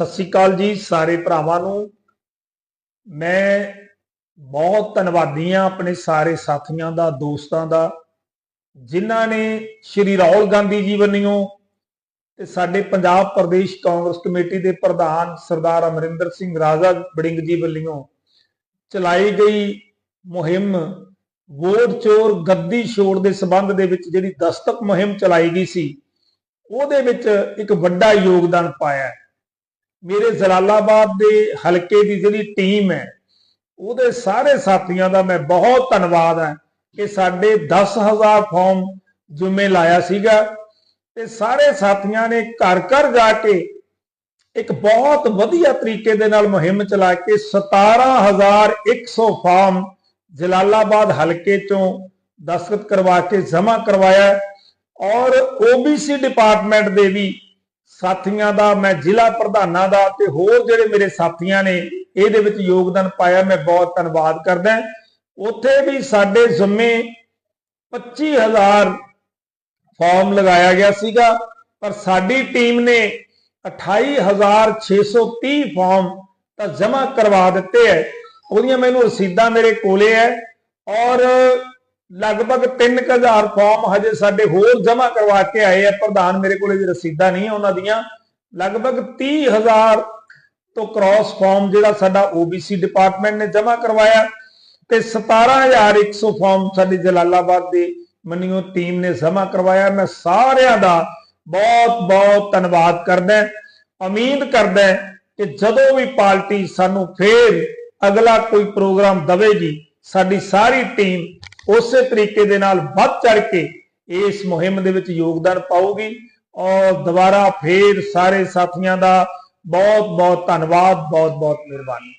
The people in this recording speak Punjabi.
ਸਤਿ ਸ੍ਰੀ ਅਕਾਲ ਜੀ ਸਾਰੇ ਭਰਾਵਾਂ ਨੂੰ ਮੈਂ ਬਹੁਤ ਧੰਨਵਾਦੀ ਹਾਂ ਆਪਣੇ ਸਾਰੇ ਸਾਥੀਆਂ ਦਾ, ਦੋਸਤਾਂ ਦਾ, ਜਿਨ੍ਹਾਂ ਨੇ ਸ਼੍ਰੀ ਰਾਹੁਲ ਗਾਂਧੀ ਜੀ ਵੱਲੋਂ ਤੇ ਸਾਡੇ ਪੰਜਾਬ ਪ੍ਰਦੇਸ਼ ਕਾਂਗਰਸ ਕਮੇਟੀ ਦੇ ਪ੍ਰਧਾਨ ਸਰਦਾਰ ਅਮਰਿੰਦਰ ਸਿੰਘ ਰਾਜਾ ਬੜਿੰਗ ਜੀ ਵੱਲੋਂ ਚਲਾਈ ਗਈ ਮੁਹਿੰਮ ਵੋਟ ਚੋਰ ਗੱਦੀ ਛੋੜ ਦੇ ਸਬੰਧ ਦੇ ਵਿੱਚ ਜਿਹੜੀ ਦਸਤਕ ਮੁਹਿੰਮ ਚਲਾਈ ਗਈ ਸੀ, ਉਹਦੇ ਵਿੱਚ ਇੱਕ ਵੱਡਾ ਯੋਗਦਾਨ ਪਾਇਆ ਹੈ। ਮੇਰੇ ਜਲਾਲਾਬਾਦ ਦੇ ਹਲਕੇ ਦੀ ਜਿਹੜੀ ਟੀਮ ਹੈ, ਉਹਦੇ ਸਾਰੇ ਸਾਥੀਆਂ ਦਾ ਮੈਂ ਬਹੁਤ ਧੰਨਵਾਦ ਹੈ ਕਿ ਸਾਡੇ 10000 ਫਾਰਮ ਜੁਮੇ ਲਾਇਆ ਸੀਗਾ ਤੇ ਸਾਰੇ ਸਾਥੀਆਂ ਨੇ ਘਰ ਘਰ ਜਾ ਕੇ ਇੱਕ ਬਹੁਤ ਵਧੀਆ ਤਰੀਕੇ ਦੇ ਨਾਲ ਮੁਹਿੰਮ ਚਲਾ ਕੇ 17100 ਫਾਰਮ ਜਲਾਲਾਬਾਦ ਹਲਕੇ ਚੋਂ ਦਸਤਖਤ ਕਰਵਾ ਕੇ ਜਮ੍ਹਾਂ ਕਰਵਾਇਆ ਹੈ। ਔਰ OBC ਡਿਪਾਰਟਮੈਂਟ ਦੇ ਵੀ ਸਾਥੀਆਂ ਦਾ, ਮੈਂ ਜ਼ਿਲ੍ਹਾ ਪ੍ਰਧਾਨਾਂ ਦਾ ਤੇ ਹੋਰ ਜਿਹੜੇ ਮੇਰੇ ਸਾਥੀਆਂ ਨੇ, ਇਹਦੇ ਵਿੱਚ ਯੋਗਦਾਨ ਪਾਇਆ, ਮੈਂ ਬਹੁਤ ਧੰਨਵਾਦ ਕਰਦਾ ਉੱਥੇ ਵੀ ਸਾਡੇ ਜ਼ਿੰਮੇ 25000 ਫਾਰਮ ਲਗਾਇਆ ਗਿਆ ਸੀਗਾ, ਪਰ ਸਾਡੀ ਟੀਮ ਨੇ 28630 ਫਾਰਮ ਤਾਂ ਜਮ੍ਹਾਂ ਕਰਵਾ ਦਿੱਤੇ ਹੈ। ਉਹਦੀਆਂ ਮੈਨੂੰ ਰਸੀਦਾਂ ਮੇਰੇ ਕੋਲੇ ਹੈ ਔਰ ਲਗਭਗ 3000 ਫਾਰਮ ਹਜੇ ਸਾਡੇ ਹੋਰ ਜਮ੍ਹਾਂ ਕਰਵਾ ਕੇ ਆਏ ਆ। ਪ੍ਰਧਾਨ ਮੇਰੇ ਕੋਲੇ ਜੀ ਰਸੀਦਾਂ ਨਹੀਂ ਉਹਨਾਂ ਦੀਆਂ। ਲਗਭਗ 30000 ਤੋਂ ਕ੍ਰਾਸ ਫਾਰਮ ਜਿਹੜਾ ਸਾਡਾ OBC ਡਿਪਾਰਟਮੈਂਟ ਨੇ ਜਮ੍ਹਾਂ ਕਰਵਾਇਆ ਤੇ 17100 ਫਾਰਮ ਸਾਡੀ ਜਲਾਲਾਬਾਦ ਦੀ ਮਨਿਓ ਟੀਮ ਨੇ ਜਮ੍ਹਾਂ ਕਰਵਾਇਆ। ਮੈਂ ਸਾਰਿਆਂ ਦਾ ਬਹੁਤ ਬਹੁਤ ਧੰਨਵਾਦ ਕਰਦਾ ਉਮੀਦ ਕਰਦਾ ਕਿ ਜਦੋਂ ਵੀ ਪਾਰਟੀ ਸਾਨੂੰ ਫੇਰ ਅਗਲਾ ਕੋਈ ਪ੍ਰੋਗਰਾਮ ਦਵੇਗੀ, ਸਾਡੀ ਸਾਰੀ ਟੀਮ ਉਸੇ ਤਰੀਕੇ ਦੇ ਨਾਲ ਵੱਧ ਚੜ ਕੇ ਇਸ ਮੁਹਿੰਮ ਦੇ ਵਿੱਚ ਯੋਗਦਾਨ ਪਾਊਗੀ। ਔਰ ਦੁਬਾਰਾ ਫੇਰ ਸਾਰੇ ਸਾਥੀਆਂ ਦਾ ਬਹੁਤ ਬਹੁਤ ਧੰਨਵਾਦ ਬਹੁਤ ਬਹੁਤ ਮਿਹਰਬਾਨੀ।